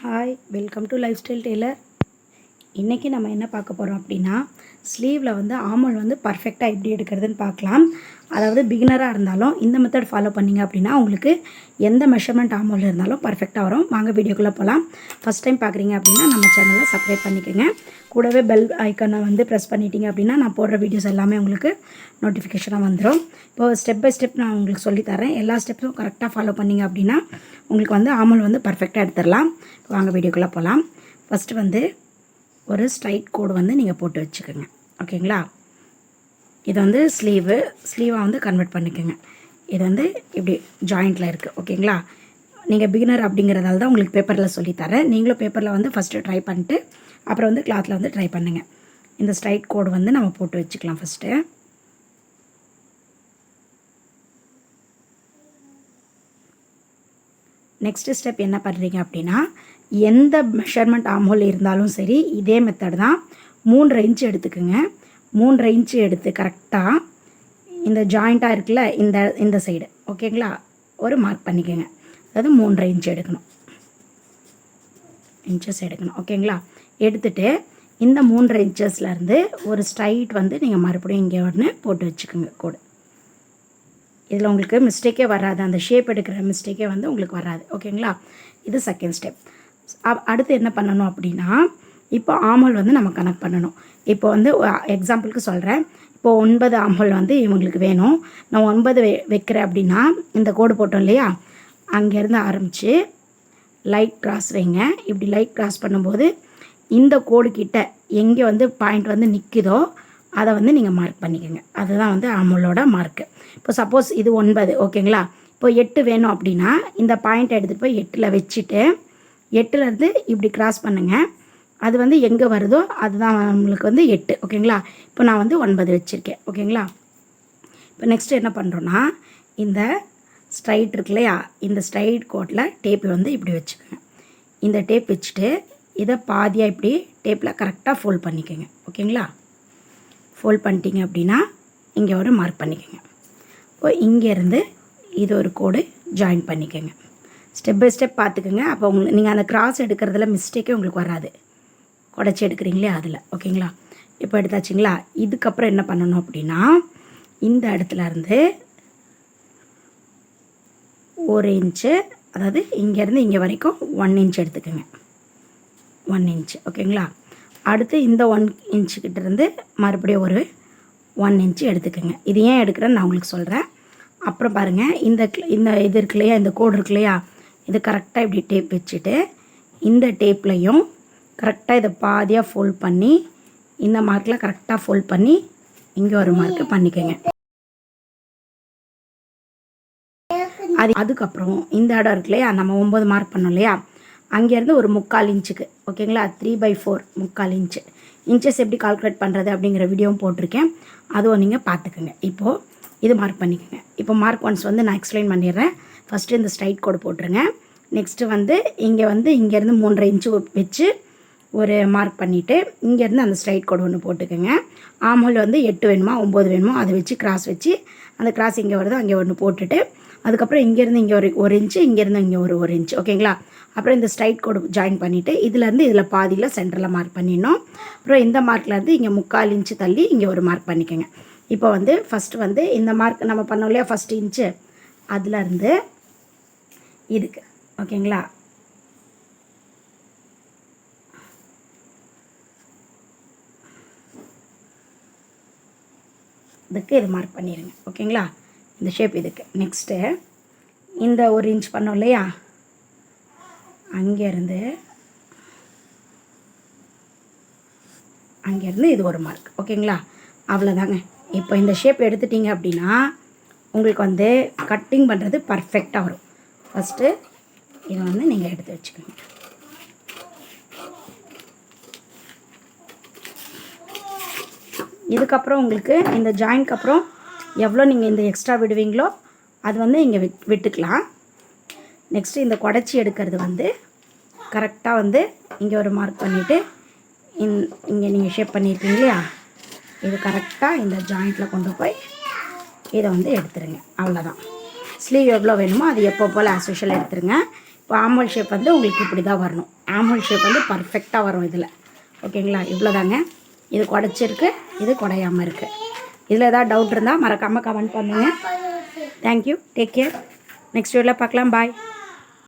Hi welcome to lifestyle tailor இன்றைக்கி நம்ம என்ன பார்க்க போகிறோம் அப்படின்னா ஸ்லீவில் வந்து ஆமல் வந்து பர்ஃபெக்டாக எப்படி எடுக்கிறதுன்னு பார்க்கலாம். அதாவது பிகினராக இருந்தாலும் இந்த மெத்தட் ஃபாலோ பண்ணிங்க அப்படின்னா உங்களுக்கு எந்த மெஷர்மெண்ட் ஆமல் இருந்தாலும் பர்ஃபெக்டாக வரும். வாங்க வீடியோக்குள்ளே போகலாம் ஃபஸ்ட் டைம் பார்க்குறீங்க அப்படின்னா நம்ம சேனலை சப்ஸ்கிரைப் பண்ணிக்கோங்க. கூடவே பெல் ஐக்கனை வந்து ப்ரெஸ் பண்ணிட்டீங்க அப்படின்னா நான் போடுற வீடியோஸ் எல்லாமே உங்களுக்கு நோட்டிஃபிகேஷனாக வந்துடும் இப்போ ஸ்டெப் பை ஸ்டெப் நான் உங்களுக்கு சொல்லித்தரேன் எல்லா ஸ்டெப்ஸும் கரெக்டாக ஃபாலோ பண்ணிங்க அப்படின்னா உங்களுக்கு வந்து ஆமல் வந்து பர்ஃபெக்டாக எடுத்துடலாம். வாங்க வீடியோக்குள்ளே போகலாம் ஃபஸ்ட்டு வந்து ஒரு ஸ்ட்ரைட் கோடு வந்து நீங்கள் போட்டு வச்சுக்கோங்க. ஓகேங்களா? இது வந்து ஸ்லீவு ஸ்லீவாக வந்து கன்வெர்ட் பண்ணிக்கோங்க. இது வந்து இப்படி ஜாயிண்டில் இருக்குது ஓகேங்களா? நீங்கள் பிகினர் அப்படிங்கிறதால தான் உங்களுக்கு பேப்பரில் சொல்லித்தரேன். நீங்களும் பேப்பரில் வந்து ஃபஸ்ட்டு ட்ரை பண்ணிட்டு அப்புறம் வந்து கிளாத்தில் வந்து ட்ரை பண்ணுங்கள் இந்த ஸ்ட்ரைட் கோடு வந்து நம்ம போட்டு வச்சுக்கலாம் ஃபஸ்ட்டு நெக்ஸ்ட் ஸ்டெப் என்ன பண்ணுறீங்க அப்படின்னா எந்த மெஷர்மெண்ட் ஆம்ஹோல் இருந்தாலும் சரி இதே மெத்தட் தான். மூன்றரை இன்ச்சு எடுத்துக்கோங்க. மூன்றரை இன்ச்சு எடுத்து கரெக்டாக இந்த ஜாயிண்ட்டாக இருக்குல்ல இந்த இந்த சைடு ஓகேங்களா ஒரு மார்க் பண்ணிக்கோங்க. அதாவது மூன்றரை இன்ச்சு எடுக்கணும். இன்ச்சஸ் எடுக்கணும். ஓகேங்களா எடுத்துகிட்டு இந்த மூன்றரை இன்ச்சஸ்லேருந்து ஒரு ஸ்ட்ரைட் வந்து நீங்கள் மறுபடியும் இங்கே ஒன்று போட்டு வச்சுக்கோங்க கூட. இதில் உங்களுக்கு மிஸ்டேக்கே வராது. அந்த ஷேப் எடுக்கிற மிஸ்டேக்கே வந்து உங்களுக்கு வராது. ஓகேங்களா இது செகண்ட் ஸ்டெப் அடுத்து என்ன பண்ணணும் அப்படின்னா இப்போ ஆமல் வந்து நம்ம கனெக்ட் பண்ணணும். இப்போ வந்து எக்ஸாம்பிளுக்கு சொல்கிறேன் இப்போ ஒன்பது ஆமல் வந்து இவங்களுக்கு வேணும். நான் ஒன்பது வெ வைக்கிறேன் அப்படின்னா இந்த கோடு போட்டோம் இல்லையா? அங்கேருந்து ஆரம்பித்து லைட் கிராஸ் வைங்க. இப்படி லைட் கிராஸ் பண்ணும்போது இந்த கோடு கிட்ட எங்கே வந்து பாயிண்ட் வந்து நிற்குதோ அதை வந்து நீங்கள் மார்க் பண்ணிக்கோங்க. அதுதான் வந்து அமுலோட மார்க்கு இப்போ சப்போஸ் இது ஒன்பது ஓகேங்களா இப்போ எட்டு வேணும் அப்படின்னா இந்த பாயிண்ட் எடுத்துகிட்டு போய் எட்டில் வச்சுட்டு எட்டுலேருந்து இப்படி கிராஸ் பண்ணுங்கள் அது வந்து எங்கே வருதோ அதுதான் நம்மளுக்கு வந்து எட்டு ஓகேங்களா இப்போ நான் வந்து ஒன்பது வச்சுருக்கேன் ஓகேங்களா இப்போ நெக்ஸ்ட் என்ன பண்ணுறோன்னா இந்த ஸ்ட்ரைட் இருக்கு இல்லையா? இந்த ஸ்ட்ரைட் கோட்டில் டேப்பை வந்து இப்படி வச்சுக்கோங்க. இந்த டேப் வச்சுட்டு இதை பாதியாக இப்படி டேப்பில் கரெக்டாக ஃபோல்ட் பண்ணிக்கோங்க ஓகேங்களா ஃபோல்ட் பண்ணிட்டீங்க அப்படின்னா இங்கே ஒரு மார்க் பண்ணிக்கோங்க. இப்போ இங்கேருந்து இது ஒரு கோடு ஜாயின் பண்ணிக்கோங்க. ஸ்டெப் பை ஸ்டெப் பார்த்துக்கோங்க. அப்போ உங்களுக்கு நீங்கள் அந்த கிராஸ் எடுக்கிறதுல மிஸ்டேக்கே உங்களுக்கு வராது. குடச்சி எடுக்கிறீங்களே அதில் ஓகேங்களா இப்போ எடுத்தாச்சுங்களா? இதுக்கப்புறம் என்ன பண்ணணும் அப்படின்னா இந்த இடத்துல இருந்து ஒரு இன்ச்சு அதாவது இங்கேருந்து இங்கே வரைக்கும் ஒன் இன்ச் எடுத்துக்கோங்க. ஒன் இன்ச் ஓகேங்களா அடுத்து இந்த ஒன் இன்ச்சுக்கிட்ட இருந்து மறுபடியும் ஒரு ஒன் இன்ச்சு எடுத்துக்கோங்க. இது ஏன் எடுக்கிறேன்னு நான் உங்களுக்கு சொல்கிறேன் அப்புறம் பாருங்கள் இந்த இந்த இது இருக்கு இல்லையா இந்த கோடு இருக்கு இல்லையா இது கரெக்டாக இப்படி டேப் வச்சுட்டு இந்த டேப்லையும் கரெக்டாக இதை பாதியாக ஃபோல்ட் பண்ணி இந்த மார்க்கில் கரெக்டாக ஃபோல்ட் பண்ணி இங்கே ஒரு மார்க்கு பண்ணிக்கோங்க. அது அதுக்கப்புறம் இந்த இடம் இருக்கு இல்லையா நம்ம ஒம்பது மார்க் பண்ணோம் இல்லையா அங்கேருந்து ஒரு முக்கால் இன்ச்சுக்கு ஓகேங்களா? த்ரீ பை ஃபோர் முக்கால் இன்ச்சு. இன்ச்சஸ் எப்படி கால்குலேட் பண்ணுறது அப்படிங்கிற வீடியோவும் போட்டிருக்கேன். அதுவும் நீங்கள் பார்த்துக்குங்க. இப்போது இது மார்க் பண்ணிக்கோங்க. இப்போ மார்க் ஒன்ஸ் வந்து நான் எக்ஸ்பிளைன் பண்ணிடுறேன். ஃபஸ்ட்டு இந்த ஸ்ட்ரைட் கோடு போட்டுருங்க. நெக்ஸ்ட்டு வந்து இங்கே வந்து இங்கேருந்து மூன்றரை இன்ச்சு வச்சு ஒரு மார்க் பண்ணிவிட்டு இங்கேருந்து அந்த ஸ்ட்ரைட் கோடு ஒன்று போட்டுக்கோங்க. ஆமூல் வந்து எட்டு வேணுமா ஒம்பது வேணுமோ அதை வச்சு கிராஸ் வச்சு அந்த கிராஸ் இங்கே வருதோ அங்கே ஒன்று போட்டுட்டு அதுக்கப்புறம் இங்கேருந்து இங்கே ஒரு ஒரு இன்ச்சு இங்கேருந்து இங்கே ஒரு ஒரு இன்ச்சு ஓகேங்களா? அப்புறம் இந்த ஸ்ட்ரைட் கோடு ஜாயின் பண்ணிவிட்டு இதுலேருந்து இதில் பாதியில் சென்டரில் மார்க் பண்ணிடணும். அப்புறம் இந்த மார்க்லேருந்து இங்கே முக்கால் இன்ச்சு தள்ளி இங்கே ஒரு மார்க் பண்ணிக்கோங்க. இப்போ வந்து ஃபஸ்ட்டு வந்து இந்த மார்க் நம்ம பண்ணோம் இல்லையா ஃபஸ்ட்டு இன்ச்சு அதுலேருந்து இதுக்கு ஓகேங்களா? இதுக்கு இது மார்க் பண்ணிடுங்க ஓகேங்களா? இந்த ஷேப் இதுக்கு. நெக்ஸ்ட்டு இந்த ஒரு இன்ச் பண்ணோம் இல்லையா? அங்கேருந்து அங்கேருந்து இது ஒரு மார்க் ஓகேங்களா அவ்வளோதாங்க இப்போ இந்த ஷேப் எடுத்துட்டிங்க அப்படின்னா உங்களுக்கு வந்து கட்டிங் பண்ணுறது பர்ஃபெக்டாக வரும். ஃபஸ்ட்டு இதை வந்து நீங்கள் எடுத்து வச்சுக்கோங்க. இதுக்கப்புறம் உங்களுக்கு இந்த ஜாயின்க்கு அப்புறம் எவ்வளோ நீங்கள் இந்த எக்ஸ்ட்ரா விடுவீங்களோ அது வந்து இங்கே விட் விட்டுக்கலாம். நெக்ஸ்ட்டு இந்த குடச்சி எடுக்கிறது வந்து கரெக்டாக வந்து இங்கே ஒரு மார்க் பண்ணிவிட்டு இந் இங்கே நீங்கள் ஷேப் பண்ணியிருக்கீங்க இல்லையா? இது கரெக்டாக இந்த ஜாயிண்ட்டில் கொண்டு போய் இதை வந்து எடுத்துருங்க. அவ்வளோதான் ஸ்லீவ் எவ்வளோ வேணுமோ அது எப்போ போல் ஆஸ் யூஷுவல் எடுத்துருங்க. இப்போ ஆம்பல் ஷேப் வந்து உங்களுக்கு இப்படி தான் வரணும். ஆமல் ஷேப் வந்து பர்ஃபெக்டாக வரும் இதில். ஓகேங்களா இவ்வளோதாங்க இது குடைச்சிருக்கு இது குடையாமல் இருக்குது இதில் ஏதாவது டவுட் இருந்தால் மறக்காமல் கமெண்ட் பண்ணுங்கள் தேங்க்யூ டேக் கேர் நெக்ஸ்ட் வீடியோவில் பார்க்கலாம். பாய்